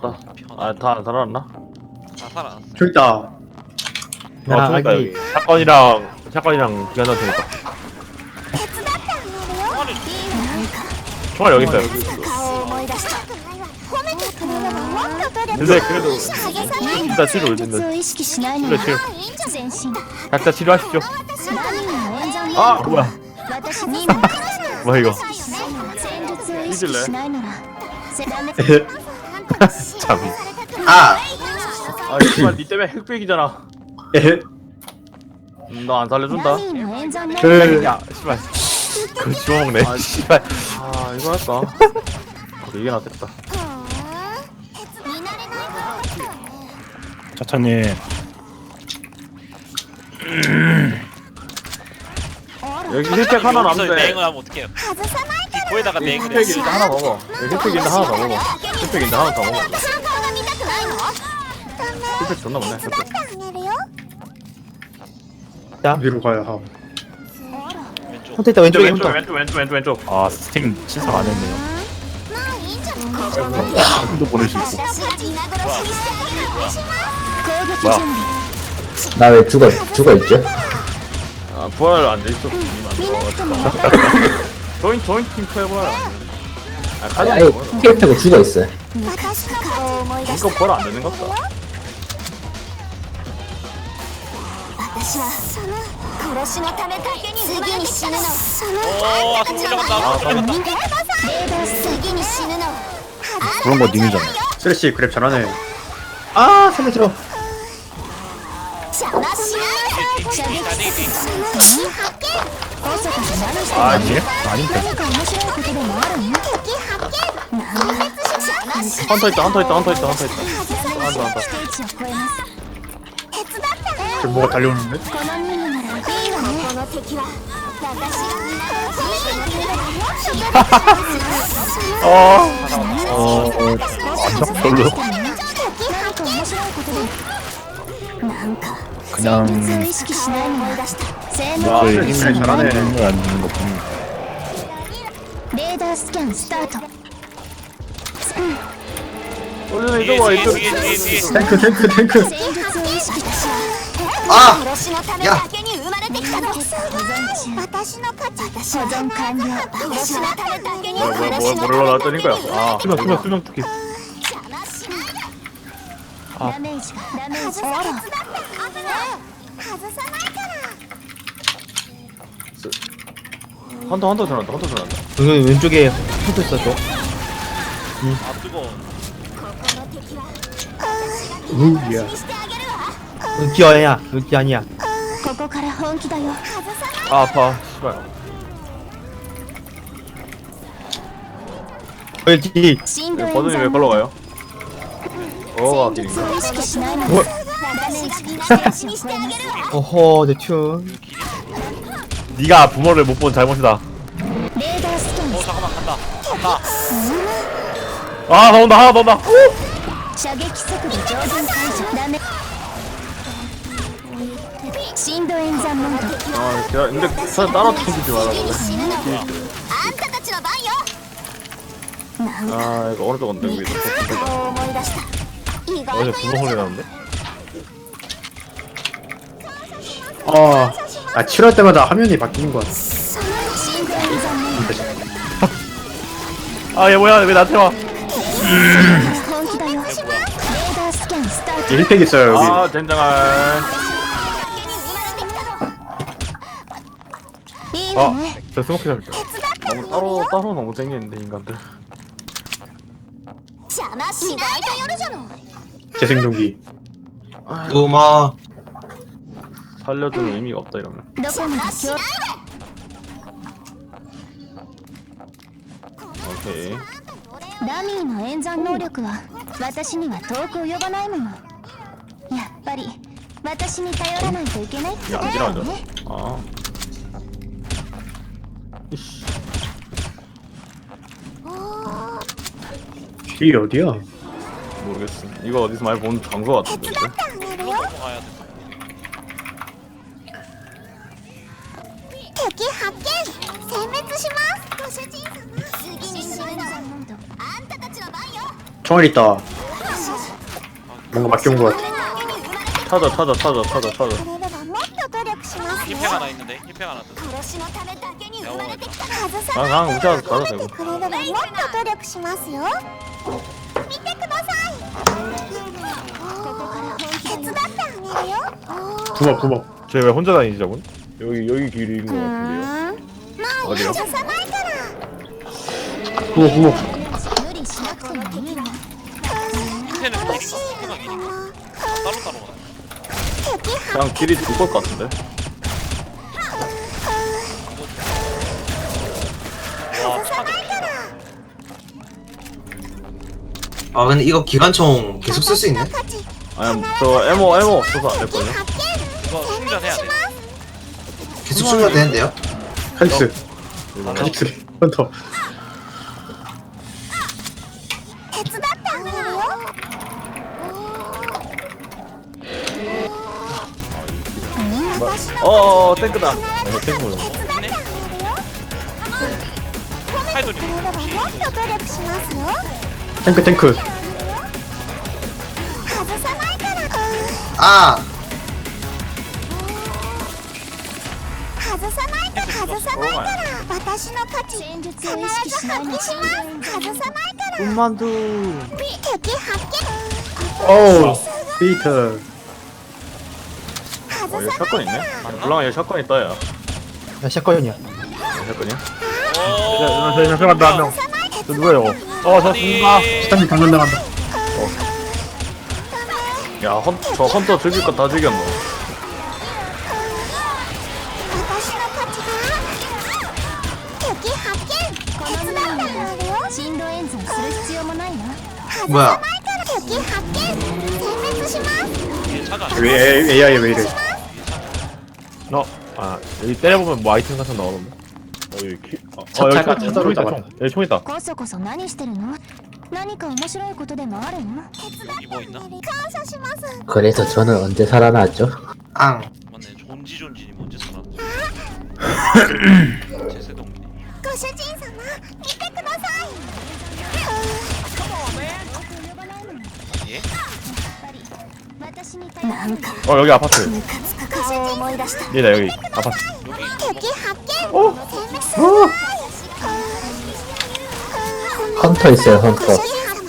다 아다 살아났나? 다 살아났어. 저기 있다. 어 저기다 아기. 여기 사건이랑 사건이랑 기관장 되니까 총알이 총알 여기 있어요 顔を思い出した褒めてくれればもっと努力 근데 그래도 励さない 일단 치료 올린다 を意識しないの 치료 は 치료 いいんじゃ前進 각자 치료하십시오 何の演者に 아 뭐야 私にも 뭐야 이거 戦術を意識しないならせダメ 참. 아! 아 씨발 니 때문에 흑백이잖아. 에? 예? 음, 너안 살려준다. 그 야 씨발. 그거 주워먹네. 아, 씨발. 아 이거 할까? 그래, 이게 낫겠다. 차차님. 여기 힐팩 하나 남는데 여행을 하면 어떡해요? 디코에다가 맹을 힐팩 해야지. 일단 하나 먹어 여기 힐팩 일단 하나 더 먹어 힐팩 일단 하나 더 먹어 顔が見たくないの 힐팩 존나 많네 힐팩 あげるよ 위로 가야 함. 왼쪽. 혼자 있다, 왼쪽에 왼쪽 혼자. 왼쪽 왼쪽 왼쪽 왼쪽 아 스팀 신청 안 했네요 まあいいんじゃない 도 보낼 수 있고 私は皆殺しにしてあげるわ攻撃 뭐야? 準備 나 왜 죽어 죽어 있죠? 아 부활 안 돼있어 見なくても分かる 조인 조인 팀 부활 부활 안 돼. 아 아니, 가자 아예 캐릭터가 죽어 있어요. 私の顔を思い出し이거 부활 안 되는 것 같다 私はその殺しのためだけに生まれてきたのその 오, 아, 손 올라간다. 아, 손 올라간다. レーダー次に死ぬの 그런 거 님이잖아요 쓰레쉬 그랩 잘하네. 아, 살려줘. 邪魔しない 射撃その敵発見大阪で何してる 아 アニメ 니 アニメ何か面白いことでもあるの敵発見何滅邪魔し 헌터 있다 헌터 있다 헌터 있다 헌터 있다 外さない 한다 한다 ステージを超えます手伝ってね 저 뭐가 달려오는데? この任務ならいいわねこの敵は私がみんなを褒めてくれればもっと努力し 어 ます 어, 완전 별로 敵発見面白いことでなんか 그냥 戦術を意識しないの思い出した性能 와, 저희 그래, 힘을 잘하네. 안 주는 것 뿐. レーダースキャンスタート 원래는 뒤에, 이거 봐 뒤에, 이거 뒤에, 뒤에, 뒤에. 탱크, 탱크, 탱크. 戦術を意識しあ殺しのためだけに生まれてきたの保存中私の勝ち私保存完了殺しのためだけに 뭐야 뭐야 殺 뭐야 しの 뭐라 ため 나왔다니까요 だけに 아 수명 수명 수명 특기 邪魔しないであダメージがダメージあ ら外さないから 헌터 헌터 들어간다 헌터 들어간다 여기 왼쪽에 붙어 있어, 저. 아, 뜨거워. ここの敵は 우, 야. してあげるわ 눈기 아니야, 눈기 아니야. ここから本気だよ 아 아파 씨발 여기, 振動 버든이 왜 걸러 가요? 어가 戦術 길인가? を意識しないの 뭐? 어허 대튠 네가 부모를 못 본 잘못이다. 어 잠깐만 간다. 간다. 아 나온다 하나 나온다. 아, 걔- 근데 사 따라 튕기지 마라. 아, 이거 어느 쪽 언덕 위에. 있어 어제 분노 소리 나는데? 아, 아, 치료할 때마다 화면이 바뀌는 거야. その振動演算モー 아 얘 뭐야 왜 나한테 와? ド本気だよレーダースキャンスタート 이 힐팩 있어요, 여기. 아 젠장할 いいわね 아저 스모키 잡을 때 너무 따로 따로 너무 땡기는데 인간들 邪魔しないで夜じゃの 재생동기. 우마 살려주는 의미가 없다 이러면 どこまで強 오케이 ダミーの演算能力は私には遠く及ばないものやっぱり私に頼らないといけないってこ 이게 と 안 だ 지나가죠 よね 아 이씨 이 어디야? 모르겠어 이거 어디서 많이 본 장소 같은데 이제? 총알 있다. 뭔가 맡겨온 것 같아 찾아 찾아 찾아 찾아 찾아 これではもっと努力しますよ 힙행 하나 있는데 힙행 하나 더 殺しのためだけに生まれてきた外 아 さ 강 ない 우자 と 가도 褒め 되고 てくれればもっと努力しますよ見てくださいここから手伝ってあげるよ 부먹 부먹 쟤왜 혼자 다니지 저분? 여기 여기 길인 것 같은데요 まあ 어디요? 外さないから 부먹 부먹 無理 밑에는 이니까 수박 이니까 따로 따로 가 그냥 길이 죽을 것 같은데? 아 근데 이거 기관총 계속 쓸 수 있네? 아니 저 에모 에모 없어서 안 됐거든요 이거 충전해야 돼. 계속 쓰면 되는데요? 카직스 카직스 헌터 ば。いおおテクだ。テクだ。サイドテクテクああ外さないから。外さないから私の価値必ず発揮します外さないからうまどー。敵発見おおピーター。 어 여기 샷건 있네? 블랑아 여기 샷건 있다 야 야 샷건이야 샷건이야? 오 잠깐만 한명 저 누구예요? 어저 죽는다 스탄이 강간 나간다 야 헌, 저 헌터 죽일 거 다 죽였노 私の勝ちだ敵発見手伝ってあげるよ振動演算する必要もないな 뭐야 敵発見殲滅します 뒤에 차가 왜 A- AI 왜 이래 어? 아 여기 때려보면 뭐 아이템 같은 거 나오던데 어 여기 키... 어, 어 차- 여기 차가 총, 총 차로 있다 잡았다. 총 여기 총 있다 こそこそ何してるの何か面白いことでもあるの手伝って 이거 있나? 感謝します 그래서 저는 언제 살아났죠? 앙 맞네 존지존진이 뭔지 살았지 제세동민이 ご主人様見て 어 여기 아파트. 얘나 여기 아파트. 어? 어? 헌터 있어요 헌터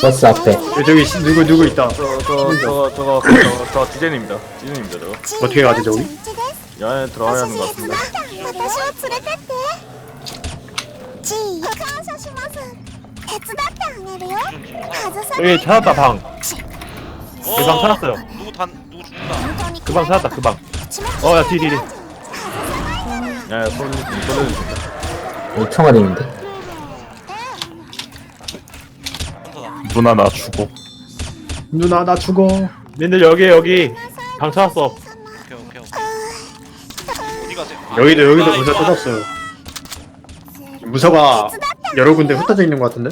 버스 앞에 여기 저기 누구 누구 있다. 저, 저, 저거, 저거, 저거, 저 디제이입니다. 디제이입니다, 저거. 어떻게 가지 저기? 야 안에 들어가야 하는 것 같습니다. 여기 찾았다 방. 어, 방 찾았어요. 누구 단 누구 죽는다. 그방 찾았다 그방. 어야 디디디 야야 손 손해주신다 이 총알인데? 한타다 누나 나 죽어. 누나 나 죽어. 님들 여기 여기. 방 찾았어. 오케이 오케이 오케이. 어디 가세요? 아, 여기도 여기도 아, 문서 이거. 터졌어요. 무서가 여러 군데 흩어져 있는 것 같은데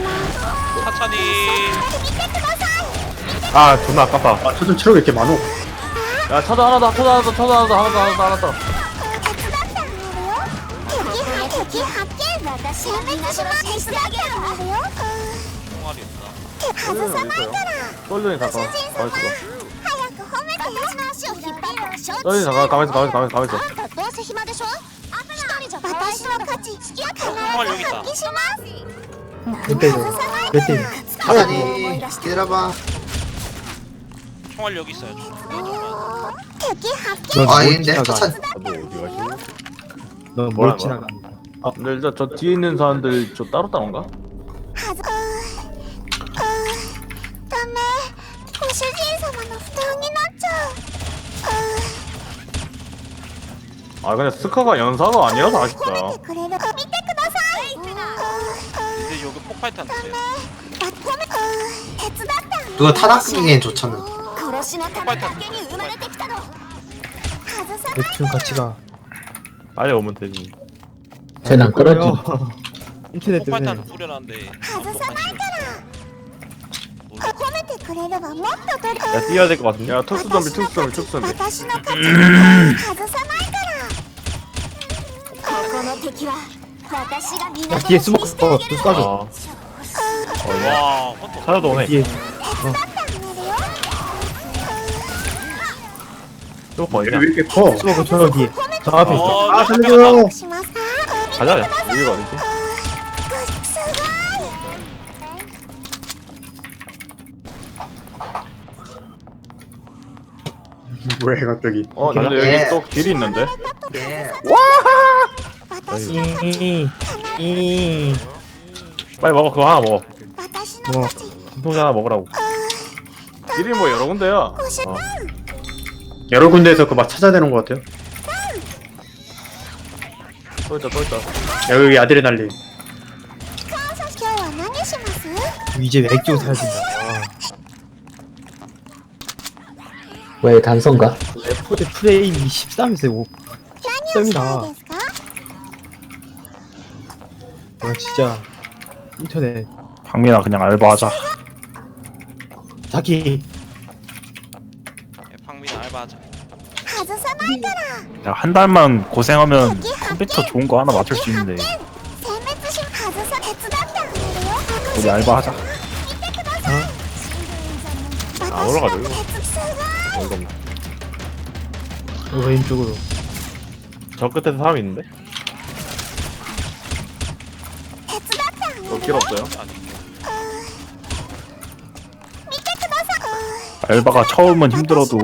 間 차차니 見てください 아 존나 아깝다 아 저좀 체력 왜 이렇게 많어 야 찾아 하나 더 찾아 하나 더 찾아 하나 더 하나 더 하나 더 하나 더 手伝ってあげるよ敵敵発見私殲滅します手伝ってあげるよ 총알이 없다 外さないから 솔전이 다 主 가, 人 가만 様 있어 早く褒めて私の足を引っ張った承知 솔전이 다 가, 가만 있어 가만 있어 가만 있어 가만 있어 あんたどうせ暇でしょ一人じゃ私の勝ち必ず発揮します 몇 대죠? 몇 대? 차라리 기다려봐 총알 여기 있어요敵発見 아 아닌데 차차 너 어디 가시고 넌 뭐라는 뭘 거야? 지나가 아 근데 일단 저 뒤에 있는 사람들 저 따로 따로인가? はずダメご主人様の負担になっちゃう 아 근데 스카가 연사가 아니라서 아쉽다 くれる見てください 근데 여기 폭발탄인데요. 手伝ってあげる 그거 타다 끄기엔 좋잖아 殺しのためだけに生まれてきたの外さ 매출 가치가 빨리 오면 되지 쟤는 끌어지. 인터넷 때문에 폭발탄 뿌려놨는데 外さないから褒めてくれればもっと努力 야 뛰어야 될 것 같은데 야 특수 좀비 특수 좀비 특수 좀비 私の勝ち外さないからここの敵は私が 야 뒤에 숨어 어, 또 쏴줘 어. 와, 헌터. 하나도 오네. 뒤에 어. 또 뭐 얘네 왜 이렇게 커? 스모크 저거 뒤에 저 앞에 있어 아, 아 잠시만요 가자. 야. 여기가 어디지? 왜 갑자기 어, 근데 예. 여기 또 길이 있는데. 예. 와! 私 이, 이, 빨리 먹어 그거 하나 먹어 私の勝ち 진통제 하나 먹으라고 길이 뭐 여러 군데야 어. 여러 군데에서 그 막 찾아야 되는 것 같아요. 또 있다 또 있다 야, 여기 아드레날린. 今日は何します 이제 맥주 사야 된다 아, 왜 단선가? 레포드 프레임이 13에서 5 何をしたいです 아 진짜 인터넷 박민아 그냥 알바하자. 자기 예, 방민아, 알바하자. 가져서 말거라 그냥 한 달만 고생하면 컴퓨터 좋은 거 하나 맞출 수 있는데 우리 알바하자. 어? 아, 올라가죠, 이거. 이거 없나? 왼쪽으로 저 끝에서 사람 있는데? 몇킬 없어요? 알바가 처음은 힘들어도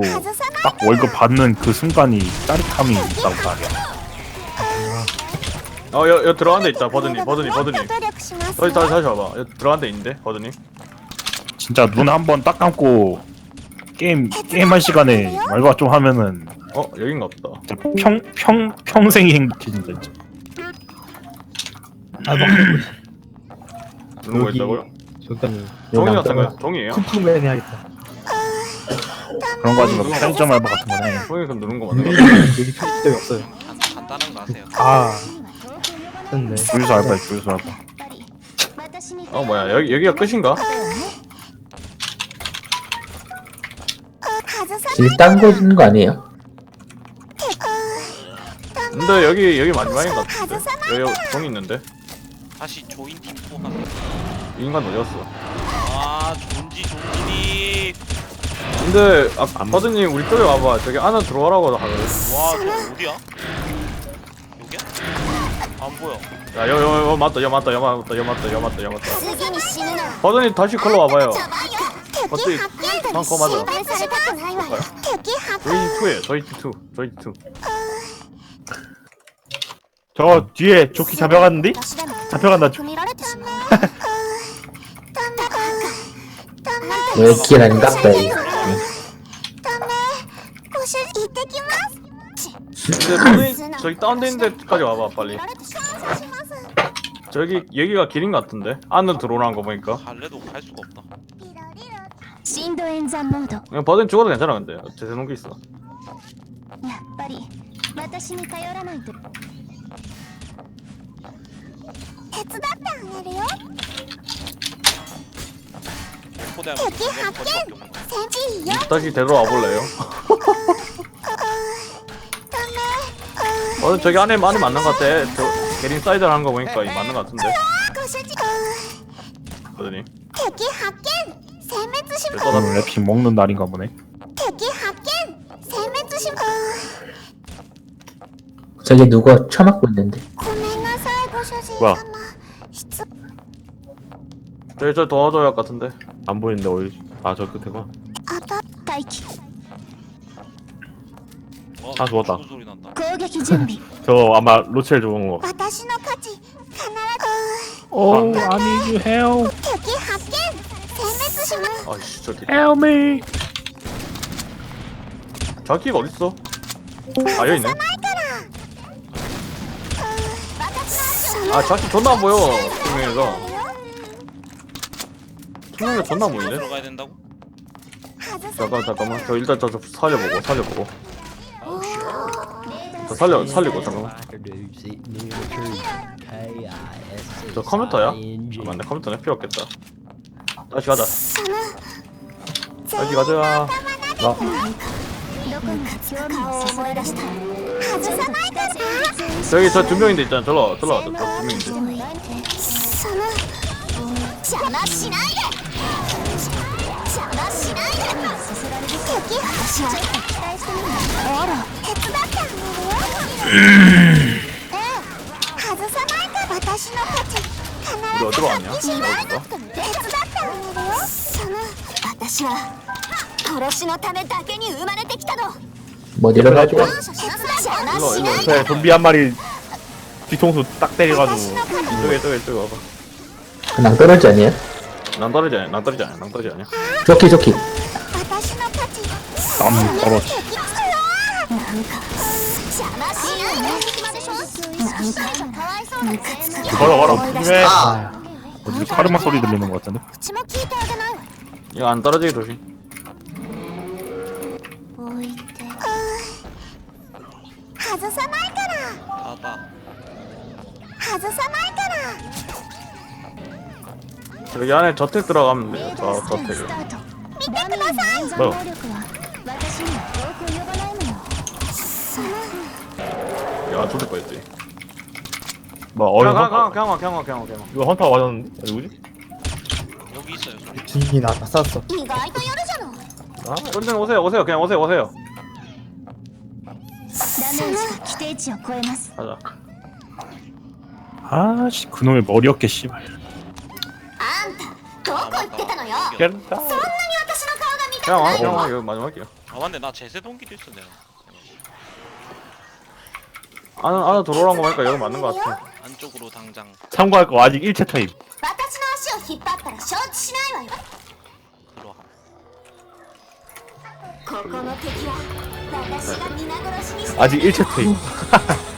딱 월급 받는 그 순간이 짜릿함이 있단 말이야. 어, 여, 여 들어간 데 있다. 버드님, 버드님, 버드님. 다시, 다시, 다시 와봐. 여 들어간 데 있는데, 버드님. 진짜 눈 한 번 딱 감고 게임 게임할 시간에 알바 좀 하면은 어, 여긴가 보다. 평평 평생이 행복해진다. 진짜. 알바 누른 거 여기- 있다고요? 적당히 종이 같은 거야? 종이에요? 쿵쿵맨 해야겠다 그런 거 하지 말고 편의점 알바 같은 거네 종이 그럼 누른 거 맞는 거 여기 편집점이 없어요 간, 간단한 거 하세요. 아 됐네 주유소 알바야 주유소 알바 어 뭐야 여기, 여기가 끝인가? 外さ길딴 곳인 거 아니에요? 근데 여기 여기 마지막인 것 같은데 여기, 종이 있는데 다시 조인 팀 인간 어디였어? 아, 존지 존지니. 근데 아 버드님 우리 쪽에 와봐 저기 안에 들어오라고 하거든 와, 저 어디야? 여기야? 안 보여. 야 여, 여, 여 맞다 여 맞다 여 맞다 여 맞다 여 맞다 여 맞다 次に死ぬの 버드님 다시 걸러 와봐요 じゃないよ 어찌 敵発見 방 거 맞아 心配されたくないわよ敵発 저희 2에요 저희 2 저희 2 저 뒤에 조끼 잡혀갔는데? 私でも 잡혀간다 組みられてしまう 왜 길 안 갔다 이 ダメご主人行ってきます 근데 버드님 저기 다운돼 있는 데까지 와봐 빨리 見られて感謝します 저기 여기가 길인 것 같은데 안으로 들어오라는 거 보니까 갈래도 갈 수가 없다. リロリロ深度演算モードやっ 그냥 버드님 죽어도 괜찮아 근데 제세 놓은 게 있어 ぱり私に頼らないと手伝ってあげるよ 다시 데려와 볼래요? 어, 어 저기 안에 많이 맞는 것 같아. 저, 게린 사이드를 하는 거 보니까 이 맞는 것 같은데. 그러더니 대기 합격! 랩핑 그 먹는 날인가 보네. 저기 누가 처맞고 있는데 뭐야? 저기 저 도와줘야 할 것 같은데. 안 보이는데 어디 아저 끝에구나 あた待機 어, 아, 좋았다. 무슨 소리 난다. 攻撃準備 저 아마 로첼 좋은 거 私の勝ち必ず Oh I need you help 敵発見殲滅します 아이씨 저기 help me 자기가 어딨어? 아 여기 있네 아 자키 존나 안 보여 투명이가 투명이가 존나 안 보이네 들어가야 된다고? 잠깐 잠깐만 저 일단 저, 저 살려보고 살려보고 저 살려 살리고 잠깐만 저 컴퓨터야? 아, 맞네 컴퓨터는 필요 없겠다 다시 가자 다시 가자 どこに興味をそそられた外さないから 저기 저 두 명인데 있잖아 절로 절로 와저 두 명인데 その邪魔しないで 敵私はちょっと期待してみるあら手伝ってあげるよええ外さないから私の勝ち 우리 어디로 왔냐? 必ず어디로 手伝ってあげるよその私は殺しのためだけに生まれてきたの 뭐 어디로 가죠? 邪魔 일로 し 일로 ない 저 で 좀비 한 마리 뒤통수 딱 때려가지고 이쪽에 이쪽에 이쪽에 와봐 낭떠러지 아니에요? 낭떠러지 아니야 낭떠러지 아니야 낭떠러지 아니야 조끼 조끼 私の勝ち 감 떨어지. 걸어 걸어. 왜? 아. 어디서 카르마 소리 들리는 것 같은데? 이거 안 떨어지게 조심. 하조사 말까라. 봐봐. 하조사 말까라. 여기 안에 저택 들어가면 돼요. 저 저택. 뭐? 요? 能力は私には遠く及ばないものその 야 죽을 뻔했지 뭐 어른 그냥 가 헌터 그냥 와 그냥 와 그냥 와 그냥 와 이거 헌터 맞았는데 누구지? 여기 있어요 소리 진이 나, 나 쐈어. 意外とやるじゃない 아, 쫀쫀 오세요 오세요 그냥 오세요 오세요 ダメージが規定値を超えます 가자 아씨 그놈의 머리 어깨 씨발 あんたどこ行ってたのよ 깼다 そんなに私の顔が見たく 그냥 와ない 그냥 の 와 이거 마지막이야 아 맞네 나 제세 동기도 있어 내가 안에 안에 들어오란 거 보니까 여기 맞는 거 같아 안쪽으로 당장 참고할 거 아직 1차 타임 私の足を引っ張ったら承知しないわよ 들어와 ここの敵は私が皆殺しにして 아직 1차 타임